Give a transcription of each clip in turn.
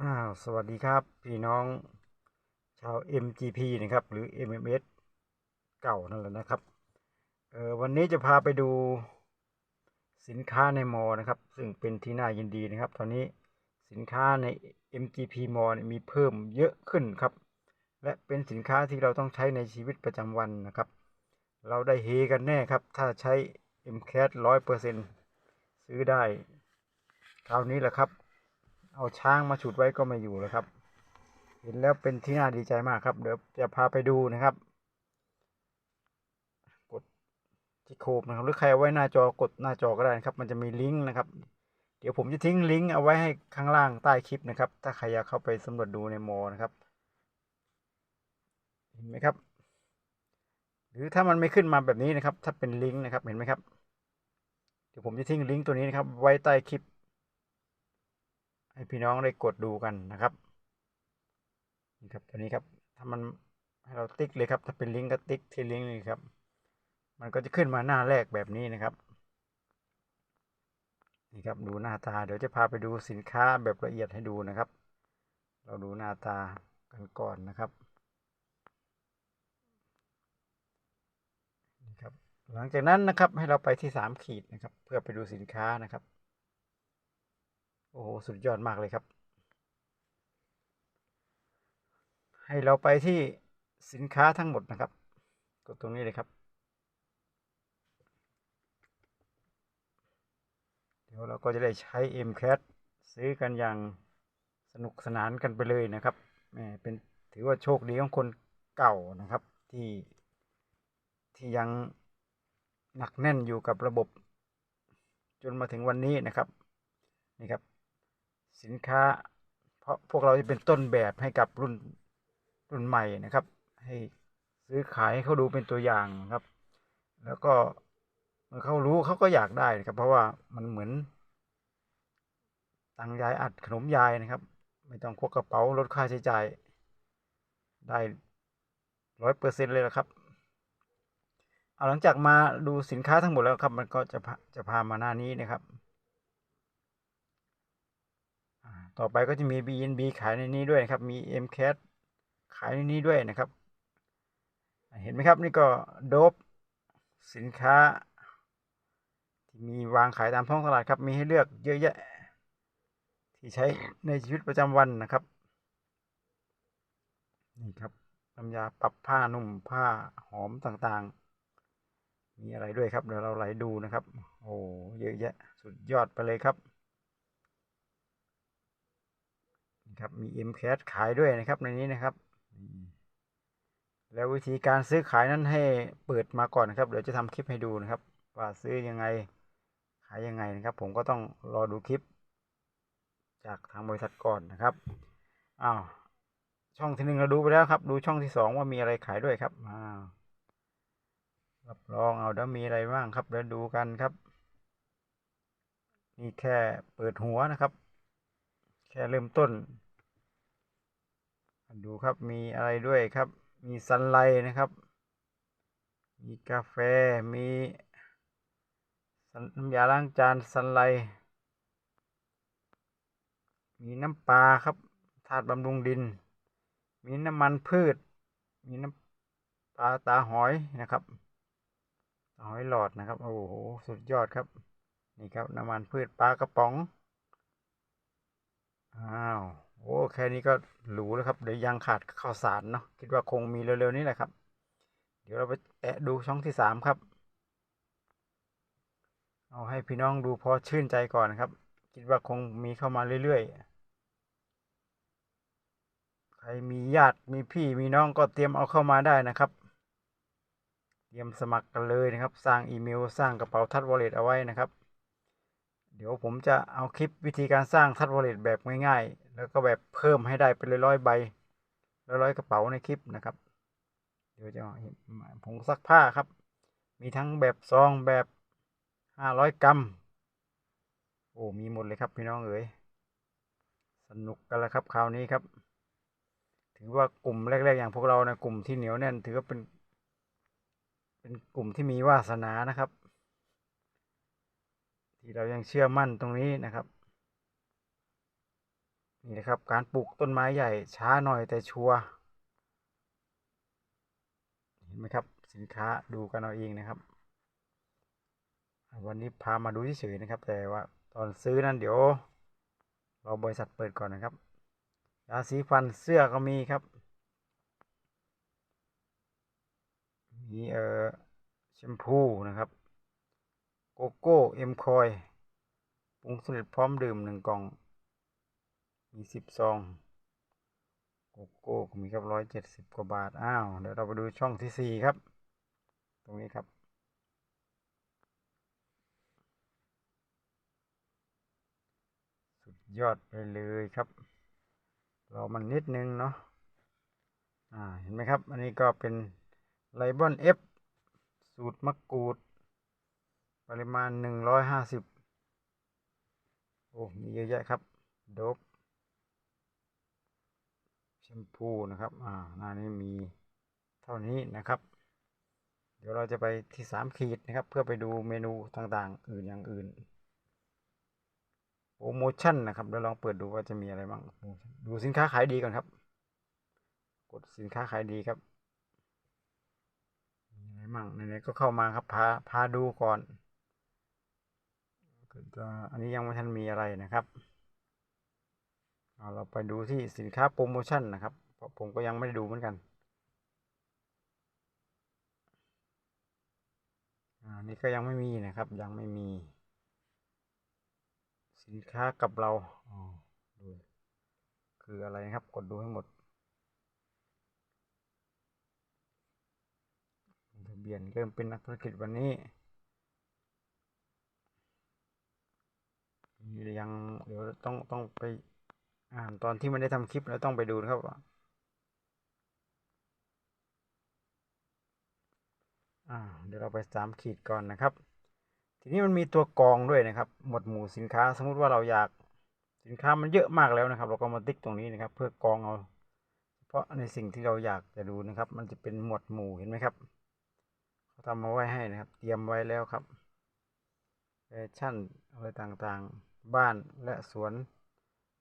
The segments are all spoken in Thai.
อ้าวสวัสดีครับ พี่น้องชาว MGP นะครับ หรือ MMS เก่านั่นแหละนะครับเออวันนี้จะพาไปดูสินค้าในมอนะครับ ซึ่งเป็นที่น่ายินดีนะครับ ตอนนี้สินค้าใน MGP มอมีเพิ่มเยอะขึ้นครับ และเป็นสินค้าที่เราต้องใช้ในชีวิตประจำวันนะครับ เราได้เฮกันแน่ครับ ถ้าใช้ MCAT ร้อยเปอร์เซ็นซื้อได้คราวนี้แหละครับ เอาช้างมาฉุดไว้ก็ไม่อยู่แล้วครับ เห็นแล้วเป็นที่น่าดีใจมากครับ เดี๋ยวจะพาไปดูนะครับ กดที่โคมนะครับ หรือใครไว้หน้าจอกดหน้าจอก็ได้นะครับ มันจะมีลิงก์นะครับ เดี๋ยวผมจะทิ้งลิงก์เอาไว้ให้ข้างล่างใต้คลิปนะครับ ถ้าใครอยากเข้าไปสำรวจดูในโมนะครับเห็นไหมครับ หรือถ้ามันไม่ขึ้นมาแบบนี้นะครับ ถ้าเป็นลิงก์นะครับ เห็นไหมครับ เดี๋ยวผมจะทิ้งลิงก์ตัวนี้นะครับ ไว้ใต้คลิป ให้พี่น้องได้กดดูกันนะครับนี่ครับตัวนี้ครับถ้ามันให้เราติ๊กเลยครับ ถ้าเป็นลิงก์ก็ติ๊กที่ลิงก์นี่ครับ มันก็จะขึ้นมาหน้าแรกแบบนี้นะครับนี่ครับดูหน้าตาเดี๋ยวจะพาไปดูสินค้าแบบละเอียดให้ดูนะครับ เราดูหน้าตากันก่อนนะครับนี่ครับ หลังจากนั้นนะครับให้เราไปที่สามขีดนะครับ เพื่อไปดูสินค้านะครับ โอ้โห สุดยอดมากเลยครับ ให้เราไปที่สินค้าทั้งหมดนะครับ กดตรงนี้เลยครับ เดี๋ยวเราก็จะได้ใช้ MCAT ซื้อกันอย่างสนุกสนานกันไปเลยนะครับแหมเป็นถือว่าโชคดีของคนเก่านะครับที่ที่ยังหนักแน่นอยู่กับระบบ จนมาถึงวันนี้นะครับนี่ครับ สินค้า เพราะพวกเราจะเป็นต้นแบบให้กับรุ่นรุ่นใหม่นะครับ ให้ซื้อขายให้เขาดูเป็นตัวอย่างครับ แล้วก็เมื่อเขารู้เขาก็อยากได้นะครับ เพราะว่ามันเหมือนตังยายอัดขนมยายนะครับ ไม่ต้องควักกระเป๋าลดค่าใช้จ่ายได้ร้อยเปอร์เซ็นเลยละครับเอาหลังจากมาดูสินค้าทั้งหมดแล้วครับ มันก็จะจะพามาหน้านี้นะครับ ต่อไปก็จะมี BNB ขายในนี้ด้วยนะครับ มี MCAT ขายในนี้ด้วยนะครับ เห็นไหมครับนี่ก็โดบสินค้า ที่มีวางขายตามท้องตลาดครับ มีให้เลือกเยอะแยะ ที่ใช้ในชีวิตประจำวันนะครับนี่ครับน้ำยาปรับผ้านุ่มผ้าหอมต่างๆ มีอะไรด้วยครับเดี๋ยวเราไหลดูนะครับ โอ้เยอะแยะ สุดยอดไปเลยครับ ครับมี MCAT ขายด้วยนะครับในนี้นะครับ แล้ววิธีการซื้อขายนั้นให้เปิดมาก่อนนะครับ เดี๋ยวจะทำคลิปให้ดูนะครับ ว่าซื้อยังไงขายยังไงนะครับ ผมก็ต้องรอดูคลิป จากทางบริษัทก่อนนะครับอ้าวช่องที่หนึ่งเราดูไปแล้วครับ ดูช่องที่สองว่ามีอะไรขายด้วยครับอ้าวรับรองเอาเดี๋ยวมีอะไรบ้างครับเดี๋ยวดูกันครับนี่แค่เปิดหัวนะครับ แค่เริ่มต้น ดูครับมีอะไรด้วยครับ มีซันไลนะครับ มีกาแฟมีน้ำยาล้างจานซันไลมีน้ำปลาครับธาตุบำรุงดิน มีน้ำมันพืช มีน้ำปลาตาหอยนะครับหอยหลอดนะครับ โอ้โห สุดยอดครับ นี่ครับ น้ำมันพืชปลากระป๋อง อ้าวโอ้แค่นี้ก็หรูแล้วครับเดี๋ยวยังขาดข้าวสารเนาะคิดว่าคงมีเร็วๆนี้แหละครับ เดี๋ยวเราไปแอะดูช่องที่สามครับ เอาให้พี่น้องดูพอชื่นใจก่อนครับ คิดว่าคงมีเข้ามาเรื่อยๆ ใครมีญาติมีพี่มีน้องก็เตรียมเอาเข้ามาได้นะครับ เตรียมสมัครกันเลยนะครับ สร้างอีเมล สร้างกระเป๋าทัดวอลเล็ตเอาไว้นะครับ เดี๋ยวผมจะเอาคลิปวิธีการสร้างทัดวอลเล็ตแบบง่ายๆ แล้วก็แบบเพิ่มให้ได้เป็นร้อยๆใบร้อยๆกระเป๋าในคลิปนะครับ เดี๋ยวจะผงซักผ้าครับ มีทั้งแบบซองแบบห้าร้อยกรัม โอ้ มีหมดเลยครับพี่น้องเอ๋ย สนุกกันแล้วครับคราวนี้ครับ ถือว่ากลุ่มแรก ๆ อย่างพวกเรานะกลุ่มที่เหนียวแน่น ถือว่าเป็น เป็นกลุ่มที่มีวาสนานะครับ ที่เรายังเชื่อมั่นตรงนี้นะครับ นี่นะครับการปลูกต้นไม้ใหญ่ช้าหน่อยแต่ชัวร์เห็นไหมครับสินค้าดูกันเอาเองนะครับ วันนี้พามาดูเฉยๆนะครับ แต่ว่าตอนซื้อนั้นเดี๋ยวเรอบริษัทเปิดก่อนนะครับยาสีฟันเสื้อก็มีครับ มีเอ่อแชมพูนะครับ โกโก้เอ็มคอยปรุงสำเร็จพร้อมดื่มหนึ่งกล่อง มีสิบซองโกโก้ก็มีครับร้อยเจ็ดสิบกว่าบาท อ้าว เดี๋ยวเราไปดูช่องที่สี่ครับ ตรงนี้ครับ สุดยอดไปเลยครับรามันนิดนึงเนาะอ่าเห็นไหมครับ อันนี้ก็เป็นไลบอนเอฟสูตรมะกรูด ปริมาณหนึ่งร้อยห้าสิบโอ้ มีเยอะแยะครับ โดบแชมพูนะครับ อ่า หน้านี้มีเท่านี้นะครับ เดี๋ยวเราจะไปที่สามขีดนะครับ เพื่อไปดูเมนูต่างๆ อื่นอย่างอื่น โปรโมชั่นนะครับ เดี๋ยวลองเปิดดูว่าจะมีอะไรบ้าง ดูสินค้าขายดีก่อนครับ กดสินค้าขายดีครับมีอะไรมั่งไหนๆก็เข้ามาครับ พา พาดูก่อน ก็อันนี้ยังไม่ทันมีอะไรนะครับเเราไปดูที่สินค้าโปรโมชั่นนะครับเพราะผมก็ยังไม่ได้ดูเหมือนกันอันนี้ก็ยังไม่มีนะครับยังไม่มี สินค้ากับเราดูคืออะไรนะครับกดดูให้หมดทะเบียนเริ่มเป็นนักธุรกิจวันนี้ ยังเดี๋ยวต้องต้องไปอ่านตอนที่มันได้ทำคลิปแล้วต้องไปดูนะครับอ่าเดี๋ยวเราไปสามขีดก่อนนะครับ ทีนี้มันมีตัวกองด้วยนะครับ หมวดหมู่สินค้า สมมุติว่าเราอยากสินค้ามันเยอะมากแล้วนะครับ เราก็มาติ๊กตรงนี้นะครับ เพื่อกองเอาเพราะในสิ่งที่เราอยากจะดูนะครับ มันจะเป็นหมวดหมู่เห็นไหมครับเขาทำมาไว้ให้นะครับ เตรียมไว้แล้วครับแฟชั่นอะไรต่างๆ บ้านและสวน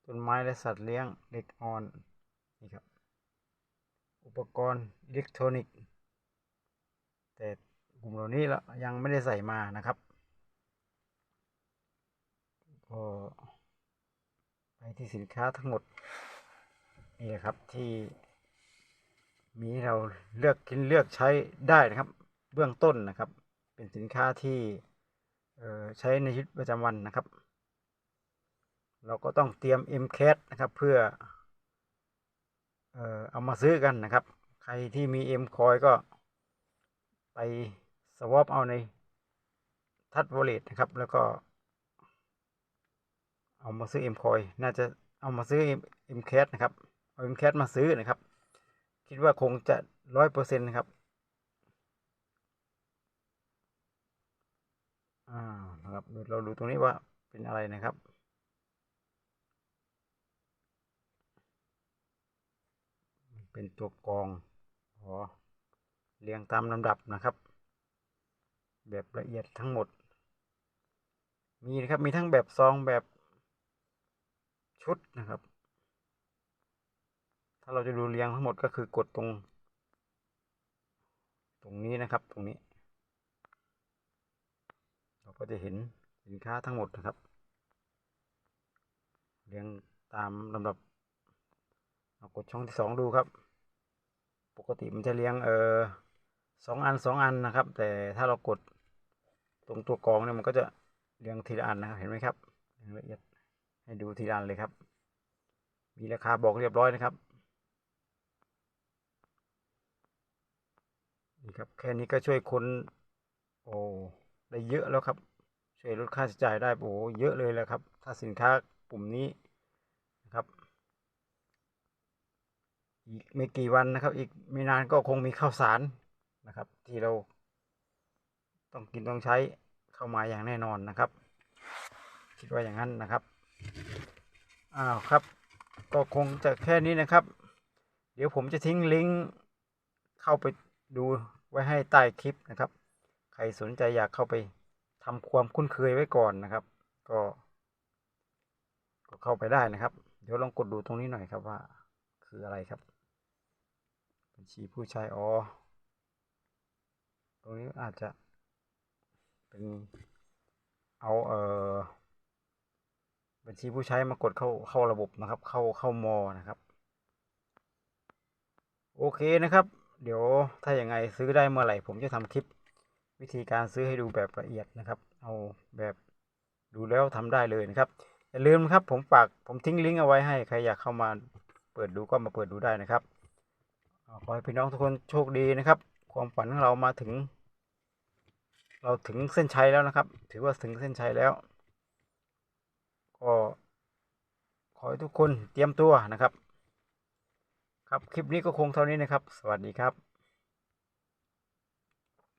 ต้นไม้และสัตว์เลี้ยงเด็กอ่อนนี่ครับอุปกรณ์อิเล็กทรอนิกส์แต่กลุ่มเหล่านี้ละยังไม่ได้ใส่มานะครับก็ไปที่สินค้าทั้งหมดนี่แหละครับที่มีเราเลือกกินเลือกใช้ได้นะครับ เบื้องต้นนะครับ เป็นสินค้าที่ใช้ในชีวิตประจำวันนะครับ เราก็ต้องเตรียม m c a t นะครับเพื่อเออเอามาซื้อกันนะครับ ใครที่มี M coin ก็ไปสวอปเอาในทัดวอลเล็ตนะครับ แล้วก็ เอามาซื้อ M coin น่าจะเอามาซื้อ M c a t นะครับเอา M c a t มาซื้อนะครับ คิดว่าคงจะร้อยเปอร์เซ็นต์นะครับอ่านะครับเราดูตรงนี้ว่าเป็นอะไรนะครับ เป็นตัวกองอ๋อเรียงตามลำดับนะครับ แบบละเอียดทั้งหมด มีนะครับมีทั้งแบบซองแบบชุดนะครับ ถ้าเราจะดูเรียงทั้งหมดก็คือกดตรง ตรงนี้นะครับตรงนี้ เราก็จะเห็นสินค้าทั้งหมดนะครับ เรียงตามลำดับ กดช่องที่สองดูครับ ปกติมันจะเรียงเออสองอันสองอันนะครับ แต่ถ้าเรากดตรงตัวกองเนี่ยมันก็จะเรียงทีละอันนะครับเห็นไหมครับเรียงละเอียดให้ดูทีละอันเลยครับ มีราคาบอกเรียบร้อยนะครับนี่ครับแค่นี้ก็ช่วยคนโอ้ได้เยอะแล้วครับช่วยลดค่าใช้จ่ายได้โอ้เยอะเลยแหละครับ ถ้าสินค้ากลุ่มนี้นะครับ อีกไม่กี่วันนะครับ อีกไม่นานก็คงมีข้าวสารนะครับ ที่เราต้องกินต้องใช้เข้ามาอย่างแน่นอนนะครับ คิดว่าอย่างนั้นนะครับอ้าวครับ ก็คงจะแค่นี้นะครับ เดี๋ยวผมจะทิ้งลิงก์เข้าไปดูไว้ให้ใต้คลิปนะครับ ใครสนใจอยากเข้าไปทำความคุ้นเคยไว้ก่อนนะครับ ก็ ก็เข้าไปได้นะครับ เดี๋ยวลองกดดูตรงนี้หน่อยครับว่าคืออะไรครับ บัญชีผู้ใช้อ๋อตรงนี้อาจจะเป็นเอาเอ่อบัญชีผู้ใช้มากดเข้าเข้าระบบนะครับ เข้าเข้ามอนะครับ โอเคนะครับ เดี๋ยวถ้าอย่างไงซื้อได้เมื่อไหร่ ผมจะทำคลิปวิธีการซื้อให้ดูแบบละเอียดนะครับ เอาแบบดูแล้วทำได้เลยนะครับอย่าลืมครับผมฝากผมทิ้งลิงก์เอาไว้ให้ใครอยากเข้ามาเปิดดูก็มาเปิดดูได้นะครับ ขอให้พี่น้องทุกคนโชคดีนะครับ ความฝันของเรามาถึง เราถึงเส้นชัยแล้วนะครับ ถือว่าถึงเส้นชัยแล้ว ก็ขอให้ทุกคนเตรียมตัวนะครับ ครับคลิปนี้ก็คงเท่านี้นะครับ สวัสดีครับ